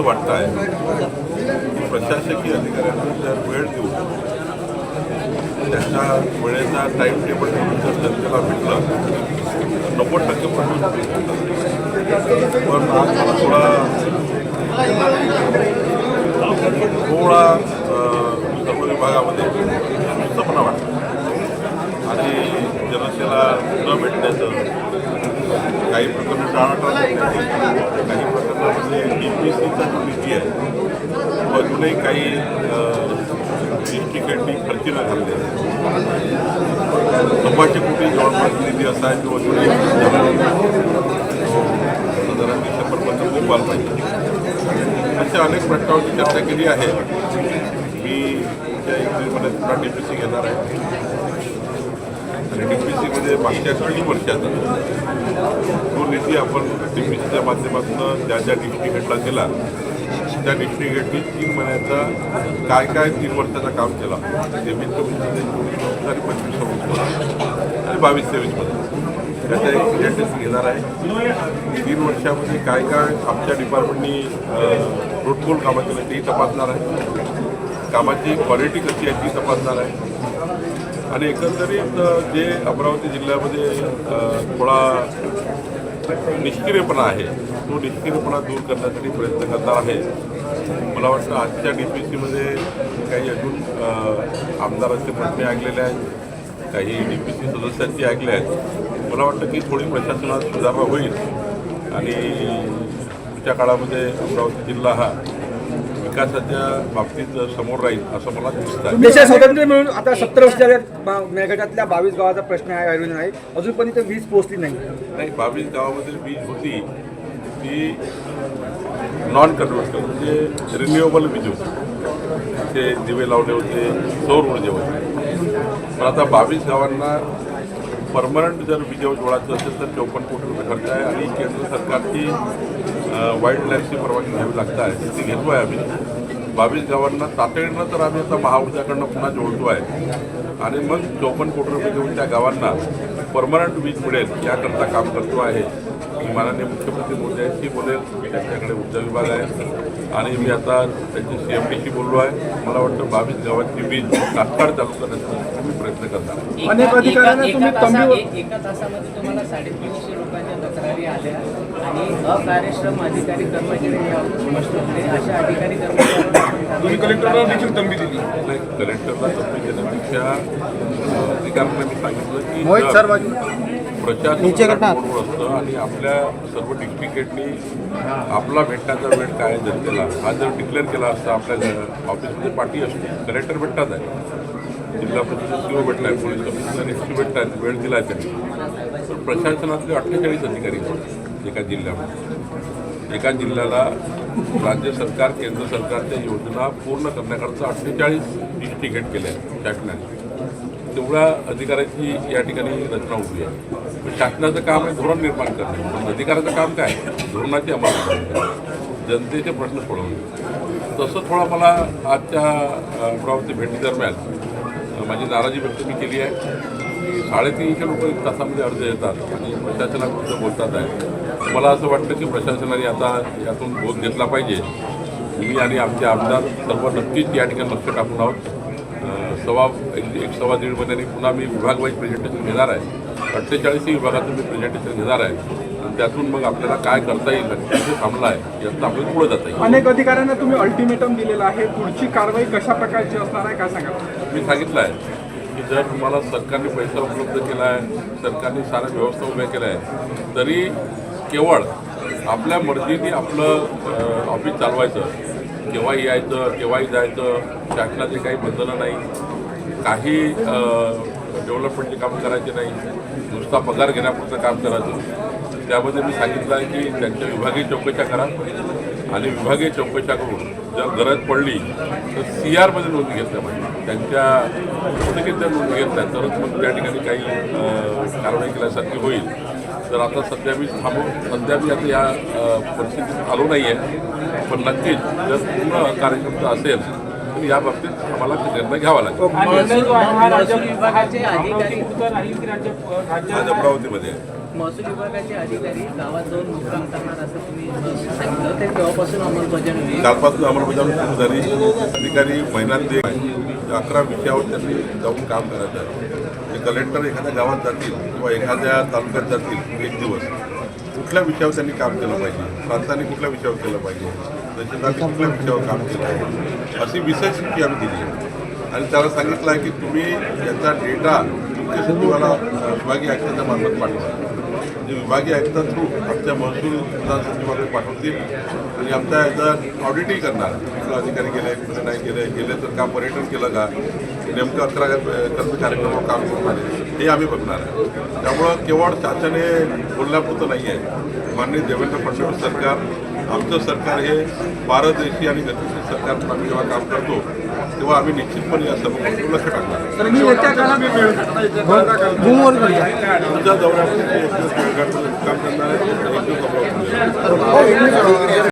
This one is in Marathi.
असं वाटतं आहे. की प्रशासकीय अधिकाऱ्यांना जर वेळ देऊन त्याच्या वेळेचा टाईम टेबल ठेवून जर जनतेला भेटलं तर नव्वद टक्के प्रश्न पण आज मला थोडा थोडा सर्व विभागामध्ये सुस्तपणा वाटतं. आणि जनतेला न भेटण्याचं काही प्रकरण टाळाटाळ करण्याची काही प्रकरणामध्ये डी पी सीचा जो निधी आहे तो अजूनही काही ठिकाणी खर्ची न घालले सव्वाशे कोटी जवळपास निधी असा आहे तो अजूनही झाला नाही. तो साधारण डिसेंबरपर्यंत मोबाईल पाहिजे अशा अनेक प्रश्नावरची चर्चा केली आहे. मी त्या एक पुन्हा डी पी सी घेणार आहे. आणि डी पी सीमध्ये मागच्या तीन वर्षात तो निधी आपण डी पी सीच्या माध्यमातून ज्या ज्या डिस्ट्रिक्ट हेडला गेला त्या डिस्ट्रिक्ट हेडनी तीन महिन्याचा काय काय तीन वर्षाचं काम केला. ते मी चोवीस आणि पंचवीस सव्वीसमध्ये आणि बावीस तेवीसमध्ये त्याचा एक प्रेझेंटेशन घेणार आहे. तीन वर्षामध्ये काय काय आमच्या डिपार्टमेंटनी रोडकोल कामं केलं तेही तपासणार आहे. कामाची क्वालिटी कशी आहे ती तपासणार आहे. आणि एकंदरीत जे अमरावती जिल्ह्यामध्ये थोडा निष्क्रियपणा आहे तो निष्क्रियपणा दूर करण्यासाठी प्रयत्न करणार आहे. मला वाटतं आजच्या डी पी सीमध्ये काही अजून आमदारांचे म्हणणे ऐकलेले आहेत काही डी पी सी सदस्यांची ऐकले आहेत. मला वाटतं की थोडी प्रशासनात सुधारणा होईल. आणि पुढच्या काळामध्ये अमरावती जिल्हा हा विकासाच्या बाबतीत समोर राहील असं मला दिसत आहे देशात स्वातंत्र्य मिळून आता सत्तर वर्ष मेळघाटातल्या बावीस गावाचा प्रश्न आहे नाही अजूनपर्यंत वीज पोहोचली नाही. नाही बावीस गावामध्ये वीज होती. ती नॉन कन्व्हर्टर म्हणजे रिन्युएबल वीज होती ते दिवे लावले होते सौर ऊर्जे होते. पण आता बावीस गावांना परमनंट जर विजेवर जोडायचं असेल तर चौपन्न कोटी रुपये खर्च आहे आणि केंद्र सरकारची वाईल्ड लाईफची परवानगी घ्यावी लागत आहे. ती घेतो आहे आम्ही. बावीस गावांना तातडीनं तर आम्ही आता महाऊर्जाकडनं पुन्हा जोडतो आहे. आणि मग चौपन्न कोटी रुपये घेऊन त्या गावांना परमनंट वीज मिळेल याकरता काम करतो आहे. मी माननीय मुख्यमंत्री मोदयांशी बोलेल त्यांच्याकडे ऊर्जा विभाग आहे. आणि मी आता त्यांची सी एम डीशी बोललो आहे. मला वाटतं बावीस गावांची वीज तात्काळ चालू करण्याचा मी प्रयत्न करणार आहे. अनेक अधिकाऱ्यांना एका- तासामध्ये तुम्हाला साडेतीनशे रुपयाच्या तक्रारी आल्या. आणि अकार्यक्षम अधिकारी कर्मचारी यावर स्पष्ट होते. अशा अधिकारी कर्मचाऱ्यांना कलेक्टरला देखील तंबी दिली. नाही, कलेक्टरला तसं देण्यापेक्षा अधिकाऱ्यांना मी सांगितलं की मोहित सर बाजू प्रशासन असतं आणि आपल्या सर्व डिस्ट्रिक्टनी आपला भेटण्याचा वेळ काय जनतेला हा जर डिक्लेअर केला असता आपल्या ऑफिसमध्ये पार्टी असते कलेक्टर भेटतात आहे. जिल्हा परिषद सीओ भेटला आहे पोलीस कमिशनर एस पी भेटत आहेत वेळ दिला आहे त्यांनी. तर प्रशासनातले अठ्ठेचाळीस अधिकारी एका जिल्ह्यामध्ये. एका जिल्ह्याला राज्य सरकार केंद्र सरकारच्या योजना पूर्ण करण्याकरता अठ्ठेचाळीस डिस्ट्रिक्ट हेड केले आहेत शासनाने. तेवढ्या अधिकाऱ्याची या ठिकाणी रचना उभी आहे. शासनाचं काम आहे धोरण निर्माण करणे. पण अधिकाऱ्याचं काम काय? धोरणाची अंमलबजावणी करणे. जनतेचे प्रश्न सोडवणे. तसं थोडा मला आजच्या अमरावती भेटीदरम्यान माझी नाराजी व्यक्त मी केली आहे. की साडेतीनशे रुपये तासामध्ये अर्ज येतात आणि प्रशासनाकडून बोलतात आहे मला असं वाटतं की प्रशासनाने आता यातून बोध घेतला पाहिजे. मी आणि आमचे आमदार सर्व नक्कीच या ठिकाणी लक्ष टाकून आहोत. सव्वा एक एक सव्वा दीड महिन्यांनी पुन्हा मी विभाग वाईज प्रेझेंटेशन घेणार आहे. अठ्ठेचाळीसही विभागातून मी प्रेझेंटेशन घेणार आहे. आणि त्यातून मग आपल्याला काय करता येईल आणि कुठे थांबला आहे यातून आपल्याला पुढे जाता येईल. अनेक अधिकाऱ्यांना तुम्ही अल्टिमेटम दिलेलं आहे. पुढची कारवाई कशा प्रकारची असणार आहे काय सांगा मी सांगितलं आहे की जर तुम्हाला सरकारने पैसा उपलब्ध केला आहे सरकारने साऱ्या व्यवस्था उभ्या केल्या आहे तरी केवळ आपल्या मर्जीने आपलं ऑफिस चालवायचं केव्हाही यायचं केव्हाही जायचं शासनाचे काही बंधनं नाही. काही डेव्हलपमेंटचे काम करायचे नाही. नुसता पगार घेण्यापुरतं काम करायचं. त्यामध्ये मी सांगितलं आहे की त्यांच्या विभागीय चौकशा करा आणि विभागीय चौकशा करून जर गरज पडली तर सी आरमध्ये नोंद घेतल्या पाहिजे. त्यांच्या पुस्तकीत जर नोंद घेतल्या तरच मग त्या ठिकाणी काही कारवाई केल्यासारखी होईल. तर आता सध्या मी थांबू सध्या मी आता या परिस्थितीत आलो नाही आहे पण नक्कीच जर पूर्ण कार्यक्षमता असेल तर या बाबतीत आम्हाला निर्णय घ्यावा लागेल. अमरावतीमध्ये आहे. महसूल विभागाचे अधिकारी गावात जाऊन मुक्काम करणार असं तुम्ही अ, सांगितलं. ते तेव्हापासून अंमलबजावणी होईल. कालपासून अंमलबजावणी सुरू झाली. अधिकारी महिन्यात अकरा विषयावर त्यांनी जाऊन काम करायचं आहे ते कलेक्टर एखाद्या गावात जातील किंवा एखाद्या तालुक्यात जातील एक दिवस कुठल्या विषयावर त्यांनी काम केलं पाहिजे? प्रांतांनी कुठल्या विषयावर केलं पाहिजे? तहसीलदारनी कुठल्या विषयावर काम केलं आहे अशी विषय सूची आम्ही दिली आहे. आणि त्याला सांगितलं आहे की तुम्ही याचा डेटा मुख्य सचिवाला विभागीय आयुक्तांच्या मार्फत पाठवा. जे विभागीय आयुक्त थ्रू आमच्या महसूल प्रधान सचिवाकडे पाठवतील. आणि आमच्या याचा ऑडिटही करणार. कुठला अधिकारी गेले कुठे नाही गेले गेले तर का पर्यटन केलं का? नेमकं अकरा कर्म कार्यक्रमावर काम करून आले. हे आम्ही बघणार आहे. त्यामुळं केवळ शासने बोलण्यापुरतं नाही आहे माननीय देवेंद्र फडणवीस सरकार आमचं सरकार हे पारदर्शी आणि गतिशील सरकार म्हणून आम्ही जेव्हा काम करतो तेव्हा आम्ही निश्चितपणे या सर्व गोष्टीवर लक्ष टाकणार. तुमच्या दौऱ्यामध्ये काम करणार आहे.